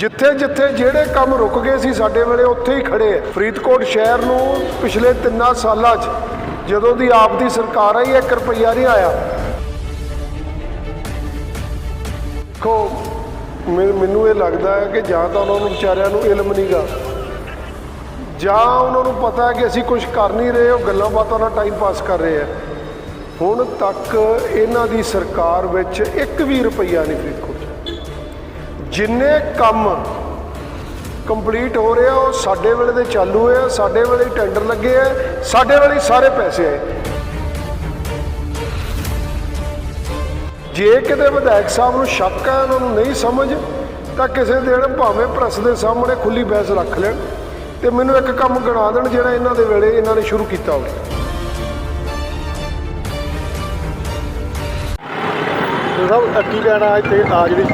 ਜਿੱਥੇ ਜਿੱਥੇ ਜਿਹੜੇ ਕੰਮ ਰੁਕ ਗਏ ਸੀ ਸਾਡੇ ਵੇਲੇ, ਉੱਥੇ ਹੀ ਖੜੇ ਆ। ਫਰੀਦਕੋਟ ਸ਼ਹਿਰ ਨੂੰ ਪਿਛਲੇ 3 ਸਾਲਾਂ 'ਚ ਜਦੋਂ ਦੀ ਆਪ ਦੀ ਸਰਕਾਰ ਆਈ 1 ਰੁਪਈਆ ਨਹੀਂ ਆਇਆ। ਦੇਖੋ ਮੈਨ- ਮੈਨੂੰ ਇਹ ਲੱਗਦਾ ਹੈ ਕਿ ਜਾਂ ਤਾਂ ਉਹਨਾਂ ਨੂੰ ਵਿਚਾਰਿਆਂ ਨੂੰ ਇਲਮ ਨਹੀਂਗਾ ਜਾਂ ਉਹਨਾਂ ਨੂੰ ਪਤਾ ਹੈ ਕਿ ਅਸੀਂ ਕੁਝ ਕਰ ਨਹੀਂ ਰਹੇ, ਉਹ ਗੱਲਾਂ ਬਾਤਾਂ ਨਾਲ ਟਾਈਮ ਪਾਸ ਕਰ ਰਹੇ ਆ। ਹੁਣ ਤੱਕ ਇਹਨਾਂ ਦੀ ਸਰਕਾਰ ਵਿੱਚ 1 ਵੀ ਰੁਪਈਆ ਨਹੀਂ ਫਰੀਦਕੋਟ ਜਿੰਨੇ ਕੰਮ ਕੰਪਲੀਟ ਹੋ ਰਿਹਾ, ਉਹ ਸਾਡੇ ਵੇਲੇ ਦੇ ਚਾਲੂ ਹੋਏ ਆ ਸਾਡੇ ਵੇਲੇ ਟੈਂਡਰ ਲੱਗੇ ਆ ਸਾਡੇ ਵੇਲੇ ਸਾਰੇ ਪੈਸੇ ਆਏ। ਜੇ ਕਿਤੇ ਵਿਧਾਇਕ ਸਾਹਿਬ ਨੂੰ ਸ਼ੱਕ ਹੈ, ਉਹਨਾਂ ਨੂੰ ਨਹੀਂ ਸਮਝ, ਤਾਂ ਕਿਸੇ ਦਿਨ ਭਾਵੇਂ ਪ੍ਰੈਸ ਦੇ ਸਾਹਮਣੇ ਖੁੱਲੀ ਬਹਿਸ ਰੱਖ ਲੈਣ ਤੇ ਮੈਨੂੰ ਇੱਕ ਕੰਮ ਗਣਾ ਦੇਣ ਜਿਹੜਾ ਇਹਨਾਂ ਦੇ ਵੇਲੇ ਇਹਨਾਂ ਨੇ ਸ਼ੁਰੂ ਕੀਤਾ ਹੋਵੇ। ਸਭ ਕੀ ਕਹਿਣਾ ਇੱਥੇ, ਆ ਜਿਹੜੀ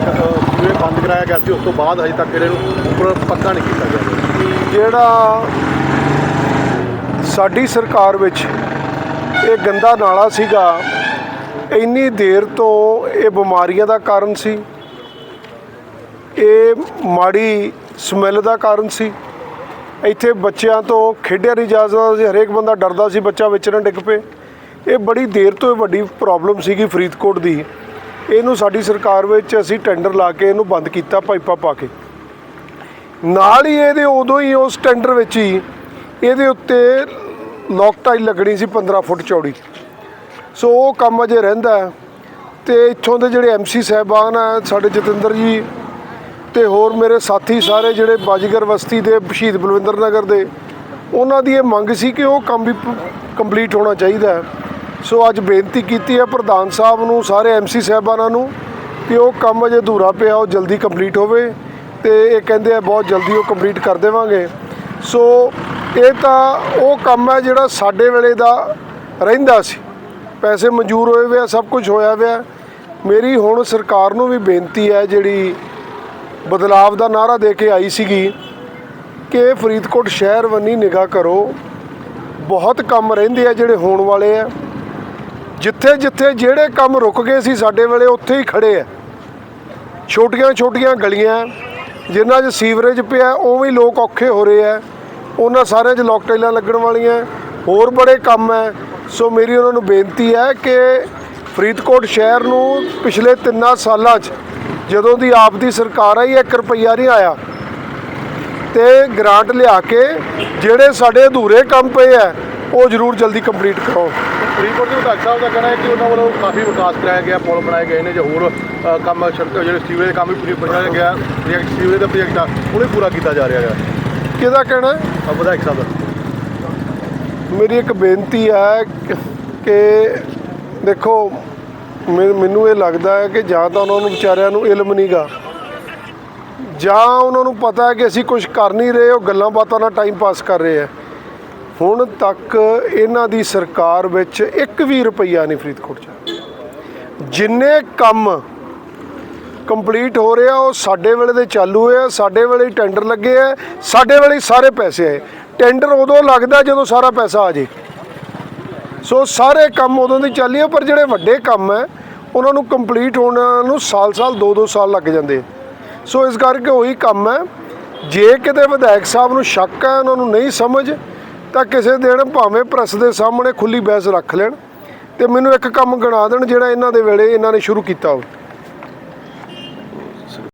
ਜਿਵੇਂ ਬੰਦ ਕਰਾਇਆ ਗਿਆ ਸੀ, ਉਸ ਤੋਂ ਬਾਅਦ ਅਜੇ ਤੱਕ ਇਹਨੂੰ ਉੱਪਰ ਪੱਕਾ ਨਹੀਂ ਕੀਤਾ ਗਿਆ। ਜਿਹੜਾ ਸਾਡੀ ਸਰਕਾਰ ਵਿੱਚ ਇਹ ਗੰਦਾ ਨਾਲਾ ਸੀਗਾ, ਇੰਨੀ ਦੇਰ ਤੋਂ ਇਹ ਬਿਮਾਰੀਆਂ ਦਾ ਕਾਰਨ ਸੀ। ਇਹ ਮਾੜੀ ਸਮੈਲ ਦਾ ਕਾਰਨ ਸੀ। ਇੱਥੇ ਬੱਚਿਆਂ ਤੋਂ ਖੇਡਿਆ ਨਹੀਂ ਜਾ ਸਕਦਾ ਹਰੇਕ ਬੰਦਾ ਡਰਦਾ ਸੀ, ਬੱਚਾ ਵਿੱਚ ਨਾ ਡਿੱਗ ਪਏ। ਇਹ ਬੜੀ ਦੇਰ ਤੋਂ ਇਹ ਵੱਡੀ ਪ੍ਰੋਬਲਮ ਸੀਗੀ ਫਰੀਦਕੋਟ ਦੀ। ਇਹਨੂੰ ਸਾਡੀ ਸਰਕਾਰ ਵਿੱਚ ਅਸੀਂ ਟੈਂਡਰ ਲਾ ਕੇ ਇਹਨੂੰ ਬੰਦ ਕੀਤਾ, ਪਾਈਪਾਂ ਪਾ ਕੇ। ਨਾਲ ਹੀ ਇਹਦੇ ਉਦੋਂ ਹੀ ਉਸ ਟੈਂਡਰ ਵਿੱਚ ਹੀ ਇਹਦੇ ਉੱਤੇ ਲੋਕ ਟਾਈਲ ਲੱਗਣੀ ਸੀ 15 ਫੁੱਟ ਚੌੜੀ। ਸੋ ਉਹ ਕੰਮ ਅਜੇ ਰਹਿੰਦਾ ਹੈ ਤੇ ਇੱਥੋਂ ਦੇ ਜਿਹੜੇ ਐਮਸੀ ਸਾਹਿਬਾਨ ਆ, ਸਾਡੇ ਜਤਿੰਦਰ ਜੀ ਤੇ ਹੋਰ ਮੇਰੇ ਸਾਥੀ ਸਾਰੇ ਜਿਹੜੇ ਬਾਜੀਗਰ ਬਸਤੀ ਦੇ, ਸ਼ਹੀਦ ਬਲਵਿੰਦਰ ਨਗਰ ਦੇ, ਉਹਨਾਂ ਦੀ ਇਹ ਮੰਗ ਸੀ ਕਿ ਉਹ ਕੰਮ ਵੀ ਕੰਪਲੀਟ ਹੋਣਾ ਚਾਹੀਦਾ ਸੋ ਅੱਜ ਬੇਨਤੀ ਕੀਤੀ ਹੈ ਪ੍ਰਧਾਨ ਸਾਹਿਬ ਨੂੰ, ਸਾਰੇ ਐਮਸੀ ਸਾਹਿਬਾਨਾਂ ਨੂੰ, ਕਿ ਉਹ ਕੰਮ ਅਜੇ ਅਧੂਰਾ ਪਿਆ, ਉਹ ਜਲਦੀ ਕੰਪਲੀਟ ਹੋਵੇ ਤੇ ਇਹ ਕਹਿੰਦੇ ਆ ਬਹੁਤ ਜਲਦੀ ਉਹ ਕੰਪਲੀਟ ਕਰ ਦੇਵਾਂਗੇ। ਸੋ ਇਹ ਤਾਂ ਉਹ ਕੰਮ ਹੈ ਜਿਹੜਾ ਸਾਡੇ ਵੇਲੇ ਦਾ ਰਹਿੰਦਾ ਸੀ। ਪੈਸੇ ਮਨਜ਼ੂਰ ਹੋਏ ਹੋਏ ਆ, ਸਭ ਕੁਝ ਹੋਇਆ ਹੋਇਆ ਮੇਰੀ ਹੁਣ ਸਰਕਾਰ ਨੂੰ ਵੀ ਬੇਨਤੀ ਹੈ ਜਿਹੜੀ ਬਦਲਾਵ ਦਾ ਨਾਰਾ ਦੇ ਕੇ ਆਈ ਸੀਗੀ ਕਿ ਫਰੀਦਕੋਟ ਸ਼ਹਿਰ ਵੰਨੀ ਨਿਗਾਹ ਕਰੋ। ਬਹੁਤ ਕੰਮ ਰਹਿੰਦੇ ਆ ਜਿਹੜੇ ਹੋਣ ਵਾਲੇ ਆ। ਜਿੱਥੇ ਜਿੱਥੇ ਜਿਹੜੇ ਕੰਮ ਰੁਕ ਗਏ ਸੀ ਸਾਡੇ ਵੇਲੇ, ਉੱਥੇ ਹੀ ਖੜੇ ਆ। ਛੋਟੀਆਂ ਛੋਟੀਆਂ ਗਲੀਆਂ, ਜਿਨ੍ਹਾਂ 'ਚ ਸੀਵਰੇਜ ਪਿਆ ਉਹ ਵੀ ਲੋਕ ਔਖੇ ਹੋ ਰਹੇ ਆ। ਉਹਨਾਂ ਸਾਰਿਆਂ 'ਚ ਲੋਕ ਟਾਈਲਾਂ ਲੱਗਣ ਵਾਲੀਆਂ, ਹੋਰ ਬੜੇ ਕੰਮ ਹੈ ਸੋ ਮੇਰੀ ਉਹਨਾਂ ਨੂੰ ਬੇਨਤੀ ਹੈ ਕਿ ਫਰੀਦਕੋਟ ਸ਼ਹਿਰ ਨੂੰ ਪਿਛਲੇ 3 ਸਾਲਾਂ 'ਚ ਜਦੋਂ ਦੀ ਆਪ ਦੀ ਸਰਕਾਰ ਆਈ 1 ਰੁਪਈਆ ਨਹੀਂ ਆਇਆ। ਤੇ ਗ੍ਰਾਂਟ ਲਿਆ ਕੇ ਜਿਹੜੇ ਸਾਡੇ ਅਧੂਰੇ ਕੰਮ ਪਏ ਆ ਉਹ ਜ਼ਰੂਰ ਜਲਦੀ ਕੰਪਲੀਟ ਕਰੋ ਫਰੀਦਕੋਟ ਦੇ ਵਿਧਾਇਕ ਸਾਹਿਬ ਦਾ ਕਹਿਣਾ ਹੈ ਕਿ ਉਹਨਾਂ ਵੱਲੋਂ ਕਾਫੀ ਵਿਕਾਸ ਕਰਾਇਆ ਗਿਆ ਪੁਲ ਬਣਾਏ ਗਏ ਨੇ ਜਾਂ ਹੋਰ ਅ, ਕੰਮ ਸੜਕ ਜਿਹੜੇ ਸੀਵਰੇਜ ਦੇ ਕੰਮ ਵੀ ਪੂਰੀ ਬਣਾਇਆ ਗਿਆ ਪ੍ਰੋਜੈਕਟ ਸੀਵਰੇਜ ਦਾ ਪ੍ਰੋਜੈਕਟ ਆ ਉਹਨੇ ਪੂਰਾ ਕੀਤਾ ਜਾ ਰਿਹਾ ਹੈ ਕਿਹਦਾ ਕਹਿਣਾ ਹੈ? ਵਿਧਾਇਕ ਸਾਹਿਬ ਦਾ। ਮੇਰੀ ਇੱਕ ਬੇਨਤੀ ਹੈ ਕਿ- ਕਿ ਦੇਖੋ ਮੈਨ- ਮੈਨੂੰ ਇਹ ਲੱਗਦਾ ਹੈ ਕਿ ਜਾਂ ਤਾਂ ਉਹਨਾਂ ਨੂੰ ਵਿਚਾਰਿਆਂ ਨੂੰ ਇਲਮ ਨਹੀਂਗਾ ਜਾਂ ਉਹਨਾਂ ਨੂੰ ਪਤਾ ਹੈ ਕਿ ਅਸੀਂ ਕੁਝ ਕਰ ਨਹੀਂ ਰਹੇ ਉਹ ਗੱਲਾਂ ਬਾਤਾਂ ਨਾਲ ਟਾਈਮ ਪਾਸ ਕਰ ਰਹੇ ਆ ਹੁਣ ਤੱਕ ਇਹਨਾਂ ਦੀ ਸਰਕਾਰ ਵਿੱਚ ਇੱਕ ਵੀ ਰੁਪਈਆ ਨਹੀਂ ਫਰੀਦਕੋਟ 'ਚ। ਜਿੰਨੇ ਕੰਮ ਕੰਪਲੀਟ ਹੋ ਰਿਹਾ ਉਹ ਸਾਡੇ ਵੇਲੇ ਦੇ ਚਾਲੂ ਹੋਏ ਆ, ਸਾਡੇ ਵੇਲੇ ਟੈਂਡਰ ਲੱਗੇ ਆ, ਸਾਡੇ ਵੇਲੇ ਸਾਰੇ ਪੈਸੇ ਆਏ। ਟੈਂਡਰ ਉਦੋਂ ਲੱਗਦਾ ਜਦੋਂ ਸਾਰਾ ਪੈਸਾ ਆ ਜੇ। ਸੋ ਸਾਰੇ ਕੰਮ ਉਦੋਂ ਦੀ ਚੱਲੀ ਆ, ਪਰ ਜਿਹੜੇ ਵੱਡੇ ਕੰਮ ਹੈ ਉਹਨਾਂ ਨੂੰ ਕੰਪਲੀਟ ਹੋਣ ਨੂੰ ਸਾਲ-ਸਾਲ 2-2 ਸਾਲ ਲੱਗ ਜਾਂਦੇ ਸੋ ਇਸ ਕਰਕੇ ਉਹੀ ਕੰਮ ਹੈ ਜੇ ਕਿਤੇ ਵਿਧਾਇਕ ਸਾਹਿਬ ਨੂੰ ਸ਼ੱਕ ਹੈ ਉਹਨਾਂ ਨੂੰ ਨਹੀਂ ਸਮਝ ਤਾਂ ਕਿਸੇ ਦਿਨ ਭਾਵੇਂ ਪ੍ਰੈਸ ਦੇ ਸਾਹਮਣੇ ਖੁੱਲੀ ਬਹਿਸ ਰੱਖ ਲੈਣ ਤੇ ਮੈਨੂੰ ਇੱਕ ਕੰਮ ਗਣਾ ਦੇਣ ਜਿਹੜਾ ਇਹਨਾਂ ਦੇ ਵੇਲੇ ਇਹਨਾਂ ਨੇ ਸ਼ੁਰੂ ਕੀਤਾ ਹੋਵੇ।